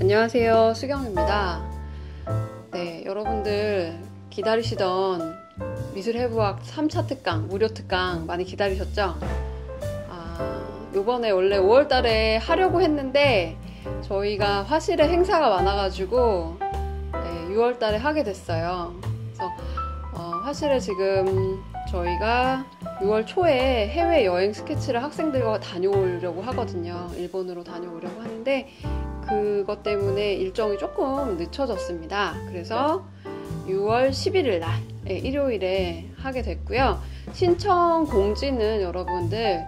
안녕하세요. 수경입니다. 네, 여러분들 기다리시던 미술해부학 3차 특강, 무료 특강 많이 기다리셨죠? 아, 요번에 원래 5월 달에 하려고 했는데 저희가 화실에 행사가 많아 가지고 네, 6월 달에 하게 됐어요. 그래서 어, 화실에 지금 저희가 6월 초에 해외 여행 스케치를 학생들과 다녀오려고 하거든요. 일본으로 다녀오려고 하는데 그것 때문에 일정이 조금 늦춰졌습니다. 그래서 6월 11일 날 네, 일요일에 하게 됐고요. 신청 공지는 여러분들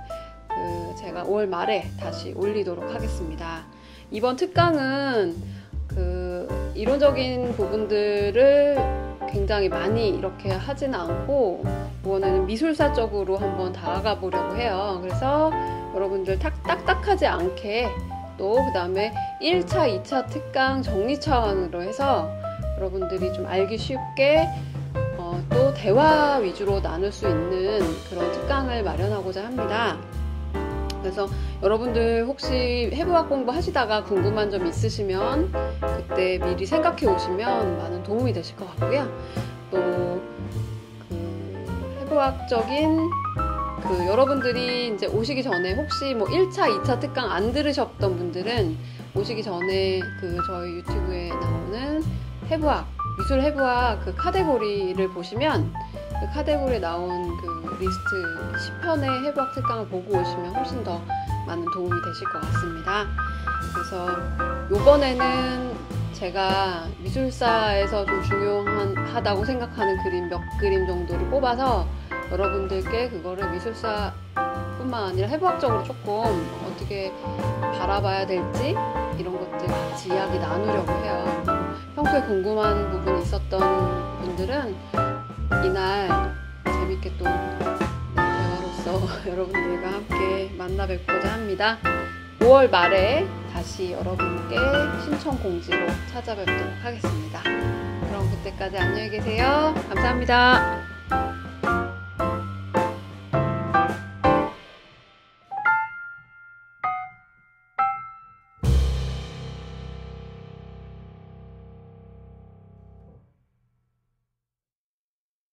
그 제가 5월 말에 다시 올리도록 하겠습니다. 이번 특강은 그 이론적인 부분들을 굉장히 많이 이렇게 하지는 않고 이번에는 미술사 쪽으로 한번 다가가 보려고 해요. 그래서 여러분들 딱, 딱딱하지 않게 또그 다음에 1차, 2차 특강 정리 차원으로 해서 여러분들이 좀 알기 쉽게 어, 또 대화 위주로 나눌 수 있는 그런 특강을 마련하고자 합니다. 그래서 여러분들 혹시 해부학 공부 하시다가 궁금한 점 있으시면 그때 미리 생각해 오시면 많은 도움이 되실 것 같고요. 또 그 해부학적인 그 여러분들이 이제 오시기 전에 혹시 뭐 1차, 2차 특강 안 들으셨던 분들은 오시기 전에 그 저희 유튜브에 나오는 해부학, 미술 해부학 그 카테고리를 보시면 그 카테고리에 나온 그 리스트 10편의 해부학 특강을 보고 오시면 훨씬 더 많은 도움이 되실 것 같습니다. 그래서 요번에는 제가 미술사에서 좀 중요하다고 생각하는 그림 몇 그림 정도를 뽑아서 여러분들께 그거를 미술사뿐만 아니라 해부학적으로 조금 어떻게 바라봐야 될지 이런 것들 같이 이야기 나누려고 해요. 평소에 궁금한 부분이 있었던 분들은 이날 재밌게 또 대화로서 여러분들과 함께 만나 뵙고자 합니다. 5월 말에 다시 여러분께 신청 공지로 찾아뵙도록 하겠습니다. 그럼 그때까지 안녕히 계세요. 감사합니다.